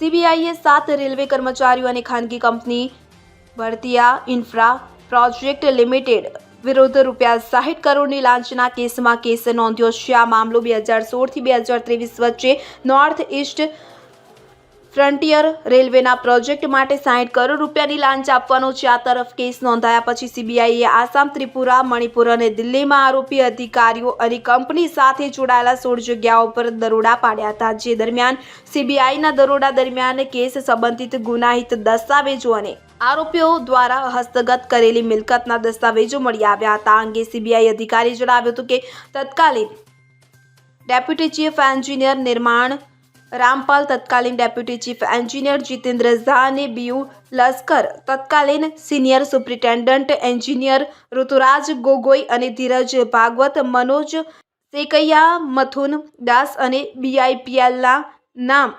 સીબીઆઈએ સાત રેલવે કર્મચારીઓ અને ખાનગી company Bhartia infra project limited વિરુદ્ધ રૂપિયા સાહીઠ કરોડની લાંચના કેસમાં કેસ નોંધ્યો. છે આ મામલો બે હજાર સોળથી બે હજાર ત્રેવીસ વચ્ચે નોર્થ ઇસ્ટ ફ્રન્ટિયર રેલવેના પ્રોજેક્ટ માટે સાહીઠ કરોડ રૂપિયાની લાંચ આપવાનો છે. તરફ કેસ નોંધાયા પછી સીબીઆઈએ આસામ, ત્રિપુરા, મણિપુર અને દિલ્હીમાં આરોપી અધિકારીઓ અને કંપની સાથે જોડાયેલા સોળ જગ્યાઓ પર દરોડા પાડ્યા હતા, જે દરમિયાન સીબીઆઈના દરોડા દરમિયાન કેસ સંબંધિત ગુનાહિત દસ્તાવેજો અને આરોપીઓ દ્વારા હસ્તગત કરેલી મિલકતના દસ્તાવેજો મળી આવ્યા હતા. અંગે સીબીઆઈ અધિકારીએ જણાવ્યું હતું કે તત્કાલીન ડેપ્યુટી ચીફ એન્જિનિયર નિર્માણ રામપાલ તત્કાલીન deputy chief engineer Jitendra Jha અને બીયુ લશ્કર, તત્કાલીન senior superintendent engineer Rituraj Gogoi અને ધીરજ ભાગવત, મનોજ સેકૈયા, મથુન દાસ અને બીઆઈપીએલના નામ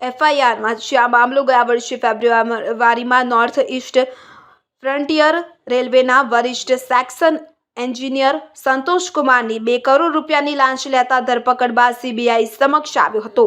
એફઆઈઆરમાં છે. આ મામલો ગયા વર્ષે ફેબ્રુઆરીમાં નોર્થ ઇસ્ટ ફ્રન્ટિયર રેલવેના વરિષ્ઠ સેક્શન એન્જિનિયર સંતોષ કુમારની બે કરોડ રૂપિયાની લાંચ લેતા ધરપકડ બાદ સીબીઆઈ સમક્ષ આવ્યો હતો.